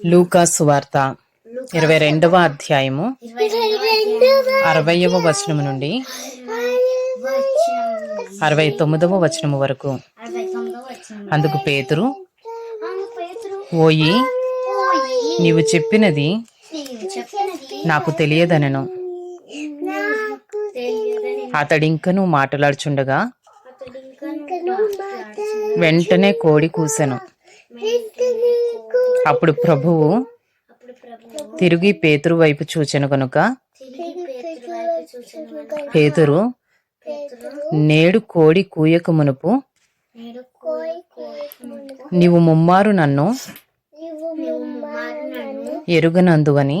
లూకాసు వార్త ఇరవై రెండవ అధ్యాయము అరవయవ వచనము నుండి అరవై తొమ్మిదవ వచనము వరకు. అందుకు పేతురు ఓయి నీవు చెప్పినది నాకు తెలియదనెను. అతడింకను మాట్లాడుచుండగా వెంటనే కోడి కూసెను. అప్పుడు ప్రభువు తిరిగి పేతురు వైపు చూచెను కనుక పేతురు నేడు కోడి కూయక మునుపు నీవు ముమ్మారు నన్ను ఎరుగనందువని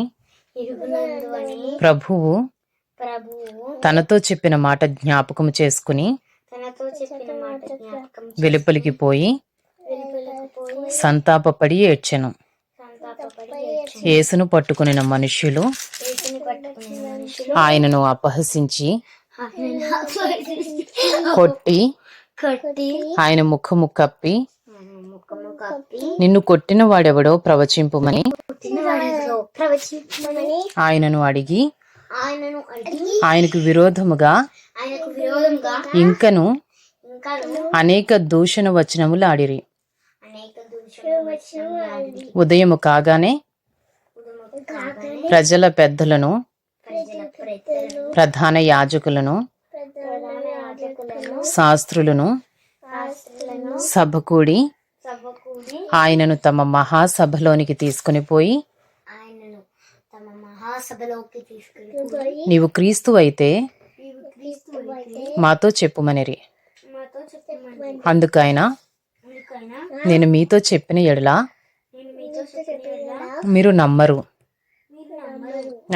ప్రభువు తనతో చెప్పిన మాట జ్ఞాపకం చేసుకుని వెలుపలికి పోయి సంతాపపడి ఏడ్చెను. యేసును పట్టుకుని మనుష్యులు ఆయనను అపహసించి కొట్టి ఆయన ముఖము కప్పి నిన్ను కొట్టిన వాడెవడో ప్రవచింపుమని ఆయనను అడిగి ఆయనకు విరోధముగా ఇంకను అనేక దూషణ వచనములు ఆడిరి. ఉదయము కాగానే ప్రజల పెద్దలను ప్రధాన యాజకులను శాస్త్రులను సభకూడి ఆయనను తమ మహాసభలోనికి తీసుకుని పోయి నీవు క్రీస్తు అయితే మాతో చెప్పుమనిరి. అందుకైనా నేను మీతో చెప్పిన ఎడలా మీరు నమ్మరు.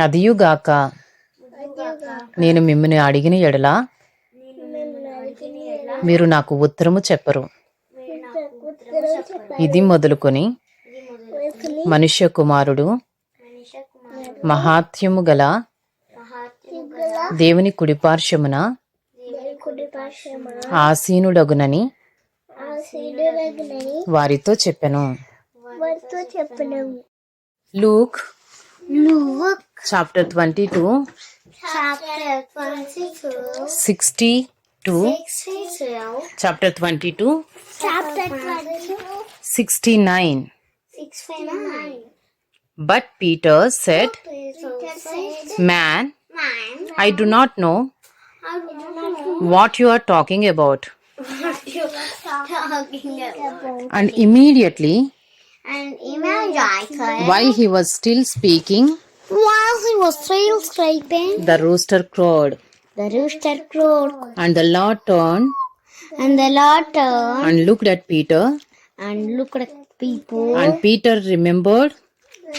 అదియుగాక నేను మిమ్మల్ని అడిగిన ఎడలా మీరు నాకు ఉత్తరము చెప్పరు. ఇది మొదలుకొని మనుష్య కుమారుడు మహాత్యము గల దేవుని కుడిపార్శ్వమున ఆసీనుడగునని వారితో చెప్పెను వారితో చెప్పను లూక్ నువ్వు chapter twenty two chapter twenty two sixty two sixty two chapter twenty two chapter twenty two sixty nine sixty nine but Peter said man I do not know what you are talking about and immediately, and immediately, while he was still speaking, while he was still sleeping, the rooster crowed. The rooster crowed. And the Lord turned. And the Lord turned. And looked at Peter. And looked at people. And Peter remembered.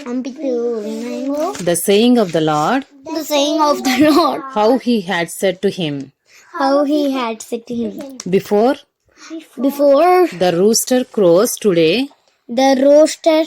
And Peter remembered. The saying of the Lord. The saying of the Lord. How he had said to him. How he had said to him. Before. Before the rooster crows today, the rooster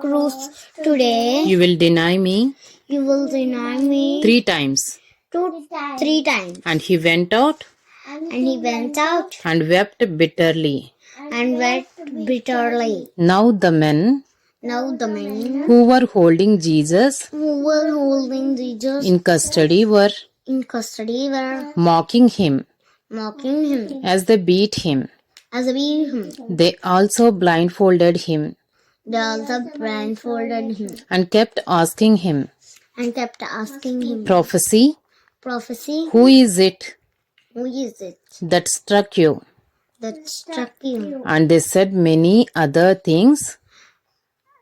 crows today, you will deny me you will deny me three times. two, three times. And he went out And he went out and wept bitterly. and wept bitterly. Now the men Now the men who were holding Jesus who were holding Jesus in custody were in custody were mocking him mocking him as they beat him. as a beat him. They also blindfolded him They also blindfolded him and kept asking him, and kept asking him, Prophecy, Prophecy, who is it who is it that struck you? that struck you? And they said many other things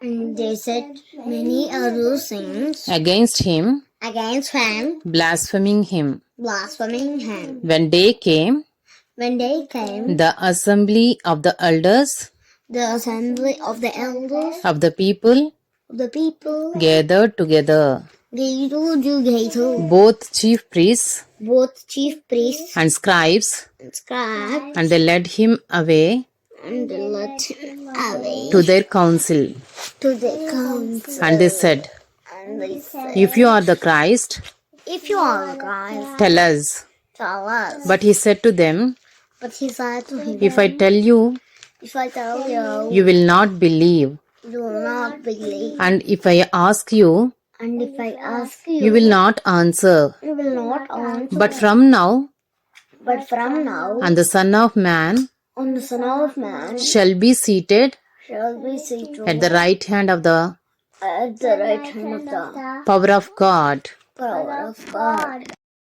And they said many other things against him, against him, blaspheming him. blaspheming him. When day came, When they came, the assembly of the elders the assembly of the elders of the people of the people gathered together. gathered together, both chief priests both chief priests and scribes, and scribes, and they led him away and they led him away to their council. to their council. And they said, And they said, If you are the Christ, If you are the Christ, tell us. tell us. But he said to them, But he said to him, If I tell you, If I tell you, you will not believe, do not believe. And if I ask you, And if I ask you, you will not answer. you will not answer. But from now, But from now, and the Son of Man on the Son of Man shall be seated shall be seated at the right hand of the at the right hand of the power of God. power of God.